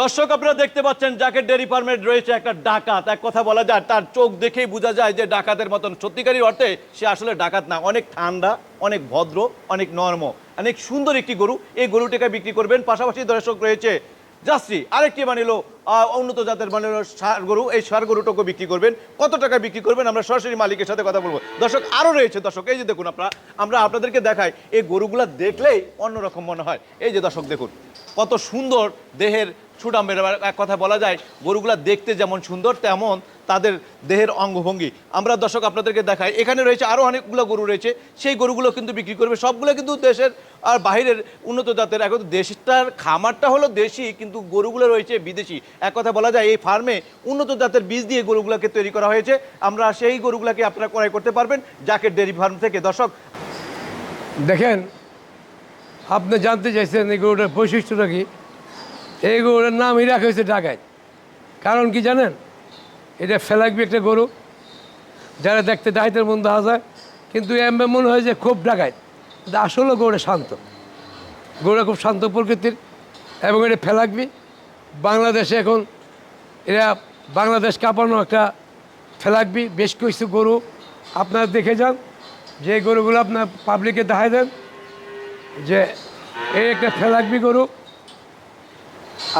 দর্শক, আপনারা দেখতে পাচ্ছেন যাকে ডেরি ফার্মের রয়েছে একটা ডাকাত। এক কথা বলা যায়, তার চোখ দেখেই বোঝা যায় যে ডাকাতের মতন। সত্যিকারী অর্থে সে আসলে ডাকাত না। অনেক ঠান্ডা, অনেক ভদ্র, অনেক নরম, অনেক সুন্দর একটি গরু। এই গরুটিকে বিক্রি করবেন। পাশাপাশি দর্শক রয়েছে জাস্তি আরেকটি বানিলো উন্নত জাতের বানিলো সার গরু। এই সার গরুটাকে বিক্রি করবেন। কত টাকা বিক্রি করবেন? আমরা সরাসরি মালিকের সাথে কথা বলব। দর্শক আরও রয়েছে দর্শক, এই যে দেখুন আপনারা, আমরা আপনাদেরকে দেখাই। এই গরুগুলা দেখলেই অন্যরকম মনে হয়। এই যে দর্শক, দেখুন, কত সুন্দর দেহের সুডাম্বের এক কথা বলা যায়, গরুগুলা দেখতে যেমন সুন্দর, তেমন তাদের দেহের অঙ্গভঙ্গি। আমরা দর্শক আপনাদেরকে দেখাই, এখানে রয়েছে আরও অনেকগুলো গরু রয়েছে। সেই গরুগুলো কিন্তু বিক্রি করবে। সবগুলো কিন্তু দেশের আর বাইরের উন্নত জাতের, এখন দেশটার খামারটা হলো দেশি, কিন্তু গরুগুলো রয়েছে বিদেশি। এক কথা বলা যায়, এই ফার্মে উন্নত জাতের বীজ দিয়ে গরুগুলোকে তৈরি করা হয়েছে। আমরা সেই গরুগুলোকে আপনারা ক্রয় করতে পারবেন জাকের ডেয়ারি ফার্ম থেকে। দর্শক, দেখেন, আপনি জানতে চাইছেন এই গরুটার বৈশিষ্ট্যটা কি? এই গরুটার নামই রাখা হয়েছে ডাকাত। কারণ কি জানেন? এটা ফেলাকবি একটা গরু, যারা দেখতে ডাইতের মন দেখা যায়, কিন্তু এমনি মনে হয় যে খুব ডাকাত। কিন্তু আসলে গরুটা শান্ত। গরুটা খুব শান্ত প্রকৃতির, এবং এটা ফেলাকবি। বাংলাদেশে এখন এরা বাংলাদেশ কাঁপানো একটা ফেলাকবি, বেশ কিছু গরু। আপনারা দেখে যান যে গরুগুলো আপনার পাবলিকে দেখাই দেন যে এই একটা ফেলাকবি গরু।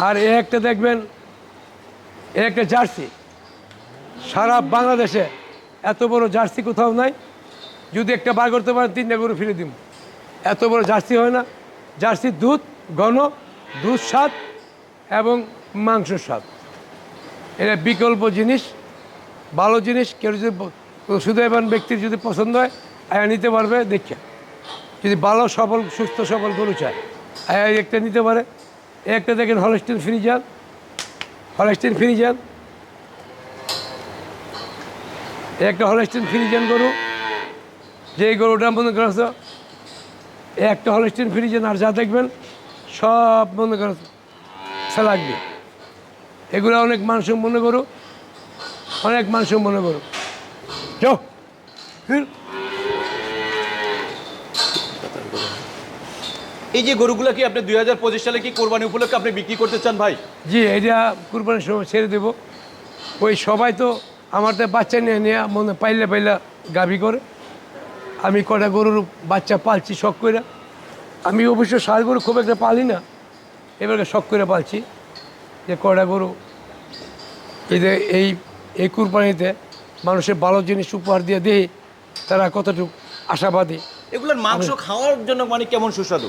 আর এ একটা দেখবেন, এ একটা জার্সি। সারা বাংলাদেশে এত বড় জার্সি কোথাও নাই। যদি একটা বার করতে পারেন, তিনটা গরু ফিরে দিব এত বড় জার্সি হয় না। জার্সির দুধ, ঘন, দুধ স্বাদ এবং মাংস স্বাদ। এটা বিকল্প জিনিস, ভালো জিনিস। কেউ যদি সুদয়বান ব্যক্তির যদি পছন্দ হয়, আয়া নিতে পারবে, দেখে। যদি ভালো সবল সুস্থ সবল গরু চায়, আয়া একটা নিতে পারে। একটা দেখেন হলস্টিন ফ্রিজার হলস্টিন ফ্রিজার। একটা হলস্টিন ফ্রিজান গরু, যে গরুটা মনে করছ, একটা হলস্টিন ফ্রিজান আর যা দেখবেন, সব মনে করছ লাগবে এগুলো অনেক মানুষ মনে করো অনেক মনে করো যাও, ফির। এই যে গরুগুলো কি আপনি দুই হাজার পঁচিশ সালে কি কোরবানি উপলক্ষে আপনি বিক্রি করতে চান ভাই? জি এটা কুরবানির সময় ছেড়ে দেবো। ওই সবাই তো আমার তো বাচ্চা নিয়ে নিয়ে মনে পাইলে পাইলা গাভি করে। আমি কটা গরুর বাচ্চা পালছি শখ করে। আমি অবশ্য সার গরু খুব একটা পালি না এবারে শখ করে পালছি যে কটা গরু এদের এই এই কুরবানিতে মানুষের ভালো জিনিস উপহার দিয়ে দেই তারা কতটুকু আশাবাদী। এগুলোর মাংস খাওয়ার জন্য মানে কেমন সুস্বাদু?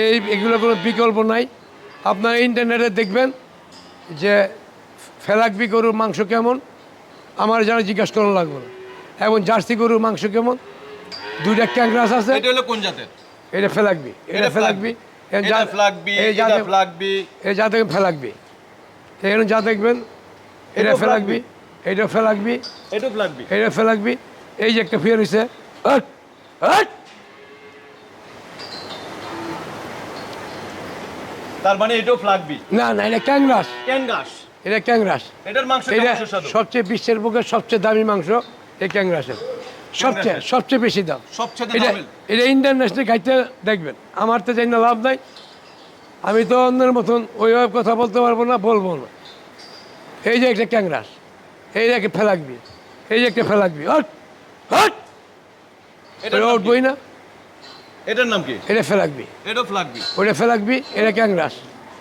এই এগুলো কোনো বিকল্প নাই। আপনার ইন্টারনেটে দেখবেন যে ফেলাকবি গরুর মাংস কেমন আমার যেন জিজ্ঞাসা করা লাগবে। না এবং জার্সি গরুর মাংস কেমন দুইটা ক্যাংরাস আছে। এটা হলো কোন জাতের? এটা ফেলাকবি এটা ফেলাকবি এটা ফ্লাগবি এটা ফ্লাগবি এই যা দেখবেন ফেলাকবি এখানে যা দেখবেন এটা ফেলাকবি এটা ফেলাকবি এটা ফ্লাগবি এটা ফেলাকবি এই যে একটা ফিয়ার হয়েছে তার মানে এটাও ফ্লাগবি না না এটা ক্যাংরাস। ক্যানগাস এটা ক্যাংরাস। এটার মাংস এটা সবচেয়ে বিশ্বের বুকে সবচেয়ে দামি মাংস এই ক্যাংরাসের। সবচেয়ে সবচেয়ে বেশি দাম। সবচেয়ে এটা এটা ইন্টারন্যাশনাল খাইতে দেখবেন। আমার তো জানি না লাভ নাই আমি তো অন্যের মতন ওইভাবে কথা বলতে পারব না বলব না। এই যে একটা ক্যাংরাস এই যে একটা ফেলাকবি এই যে একটা ফেলাকবি হট হট। নাম উঠবই না? এটার নাম কি? এটা ফেলাকবি এটাও ফ্লাগবি ওটা ফেলাকবি এটা ক্যাংরাস।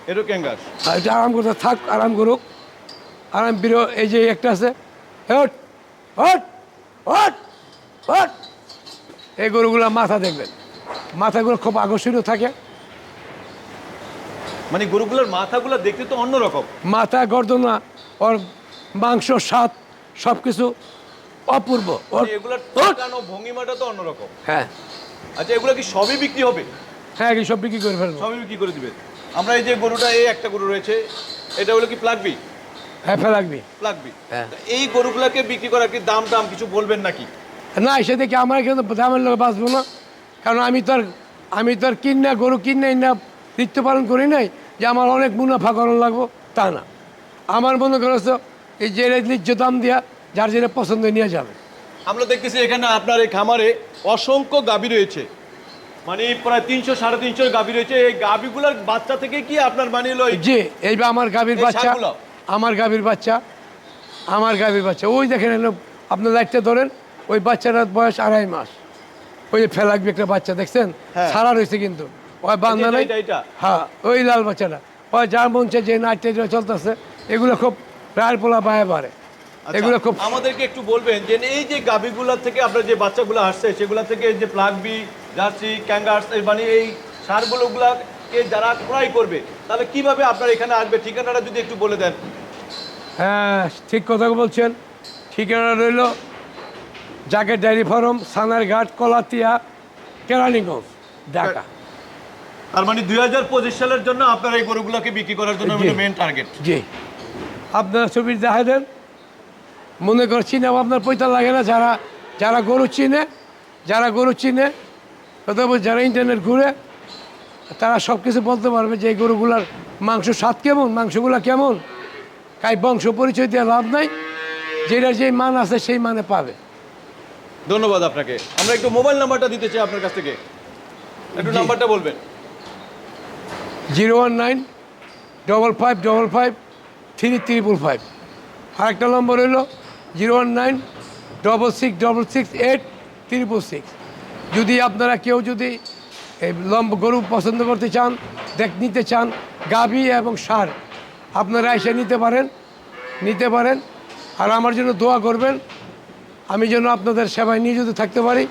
এটাও ক্যাঙ্গাস আর এটা আরাম করতে থাক আরাম করুক। আরাম বিরো এই যে একটা আছে। হট হট হট হট এই গরুগুলো মাথা দেখবেন। মাথাগুলো খুব আকর্ষণীয় থাকে। মানে গরুগুলোর মাথাগুলো দেখতে তো অন্যরকম। মাথা গর্দনা ওর মাংস স্বাদ সব কিছু অপূর্ব ওর এগুলোর ভঙ্গিমাটা তো অন্যরকম। হ্যাঁ। আচ্ছা এগুলো কি সবই বিক্রি হবে? হ্যাঁ এগুলো সব বিক্রি করে ফেলব। সবই বিক্রি করে দিবে। আমরা এই যে গরুটা এই একটা গরু রয়েছে এটা হলো কি প্লাগবি হ্যাঁ প্লাগবি হ্যাঁ। এই গরুগুলোকে বিক্রি করার কি দাম টাম কিছু বলবেন নাকি? না এসে দেখি আমার এখানে দামের লোক বাঁচবো না। কারণ আমি তো আর আমি তো আর কিনা গরু কিনে না দায়িত্ব পালন করি নাই যে আমার অনেক মুনাফা করানো লাগবো তা না। আমার মনে করেছ এই যে ন্যায্য দাম দেওয়া যার যেটা পছন্দ নিয়ে যাবে। আমরা দেখতেছি এখানে আপনার এই খামারে অসংখ্য গাবি রয়েছে। মানে প্রায় তিনশো সাড়ে তিনশো গাভী রয়েছে। এই গাভীগুলোর বাচ্চা থেকে কি আপনার মানে হলো এই- জি এই আমার গাভীর বাচ্চা? আমার গাভীর বাচ্চা আমার গাভীর বাচ্চা। ওই দেখেন আপনার লাইটটা ধরেন ওই বাচ্চাটার বয়স আড়াই মাস। ওই যে ফেলাকবি একটা বাচ্চা দেখছেন? হ্যাঁ। সারা রয়েছে কিন্তু। ওই বান্ধা নাই? হ্যাঁ ওই লাল বাচ্চাটা। ওই যার মঞ্চে যে নাইটটা চলতেছে এগুলো খুব প্রায় পোলা পায়ে পারে আচ্ছা, এগুলো খুব আমাদেরকে একটু বলবেন যে এই যে গাভীগুলোর থেকে আপনার যে বাচ্চাগুলো আসছে সেগুলো থেকে যে প্লাগবি জার্সি ক্যাঙ্গার্স মানে এই সারগুলো গুলাকে যারা ক্রয় করবে তাহলে কীভাবে আপনার এখানে আসবে? ঠিকানাটা যদি একটু বলে দেন। হ্যাঁ ঠিক কথা বলছেন। ঠিকানা রইল জাকের ডায়েরি ফার্ম সানারঘাট কলাতিয়া কেরানীগঞ্জ ঢাকা। তার মানে দুই হাজার পঁচিশ সালের জন্য আপনার এই গরুগুলোকে বিক্রি করার জন্য। মেন টার্গেট জি। আপনারা ছবি দেখা দেন। মনে করে চিনে আপনার পয়সা লাগে না যারা যারা গরু চিনে যারা গরু চিনে অথবা যারা ইন্টারনেট ঘুরে তারা সব কিছু বলতে পারবে যে এই গরুগুলার মাংস স্বাদ কেমন মাংসগুলো কেমন। কাই বংশ পরিচয় দিয়ে লাভ নাই যেটার যেই মান আছে সেই মানে পাবে। ধন্যবাদ আপনাকে। আমরা একটু মোবাইল নাম্বারটা দিতে চাই আপনার কাছ থেকে। একটু নাম্বারটা বলবেন। Zero one nine double five double five three triple five. আরেকটা নম্বর হলো zero one nine double six double six eight triple six. যদি আপনারা কেউ যদি এই লম্ব গরু পছন্দ করতে চান দেখ নিতে চান গাভী এবং সার আপনারা এসে নিতে পারেন নিতে পারেন। আর আমার জন্য দোয়া করবেন। আমি যেন আপনাদের সেবায় নিয়োজিত থাকতে পারি।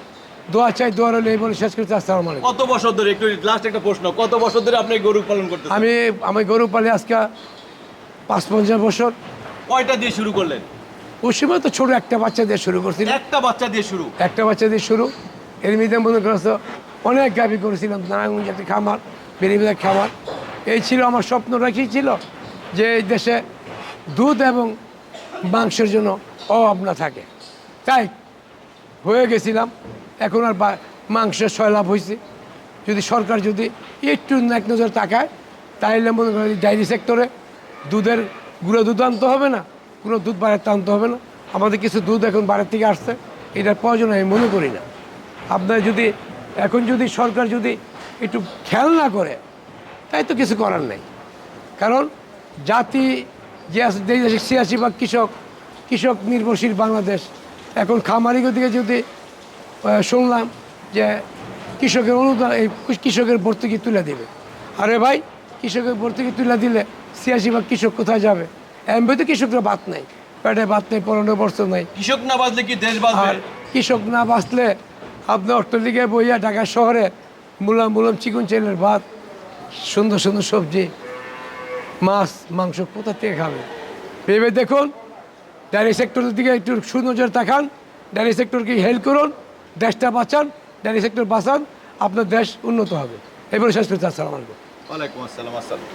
দোয়া চাই দোয়া রইলে এই বলে শেষ করতে আসসালামু আলাইকুম। কত বছর ধরে একটু লাস্ট একটা প্রশ্ন কত বছর ধরে আপনি গরু পালন করতেছেন? আমি আমি গরু পালি আজকে পাঁচ পঞ্চাশ বছর। কয়টা দিয়ে শুরু করলেন? ওই সময় তো ছোট একটা বাচ্চা দিয়ে শুরু করছিল একটা বাচ্চা দিয়ে শুরু। একটা বাচ্চা দিয়ে শুরু। এর মধ্যে মনে করছ অনেক গাভি করেছিলাম নারায়ণগঞ্জ একটা খামার বেরিবেলা খামার। এই ছিল আমার স্বপ্নটা কি ছিল? যে এই দেশে দুধ এবং মাংসের জন্য অভাব না থাকে। তাই হয়ে গেছিলাম। এখন আর মাংসের ছয় লাভ হয়েছে যদি সরকার যদি একটু এক নজর তাকায় তাহলে মনে করেন ডায়েরি সেক্টরে দুধের গুঁড়ো দুধ আনতে হবে না। কোনো দুধ বাইরে আনতে হবে না। আমাদের কিছু দুধ এখন বাইরের থেকে আসছে। এটার প্রয়োজন আমি মনে করি না। আপনার যদি, এখন যদি সরকার যদি একটু খেয়াল না করে, তাই তো কিছু করার নেই। কারণ জাতি যে দেশে ছিয়াশি ভাগ কৃষক কৃষক নির্ভরশীল বাংলাদেশ। এখন খামারি দিকে যদি শুনলাম যে কৃষকের অনুদান, এই কৃষকের ভর্তুকি তুলে দেবে। আরে ভাই, কৃষকের ভর্তুকি তুলে দিলে ছিয়াশি ভাগ কৃষক কোথায় যাবে? এমবি তো কৃষকরা বাদ নেই। পেটে বাদ নেই পনেরো বছর নেই। কৃষক না বাঁচলে কি দেশ বাঁচবে? কৃষক না বাঁচলে আপনি অট্টলিকায় বইয়া ঢাকা শহরে মুলাম মুলাম চিকন চাইলের ভাত সুন্দর সুন্দর সবজি মাছ মাংস কোথা থেকে খাবে? ভেবে দেখুন ডেয়ারি সেক্টরের দিকে একটু সুনজর তাকান ডেয়ারি সেক্টরকে হেল্প করুন দেশটা বাঁচান ডেয়ারি সেক্টর বাঁচান আপনার দেশ উন্নত হবে। এবারে শেষ করতে আসসালাম আলাইকুম। ওয়ালাইকুম আসসালাম আসসালাম।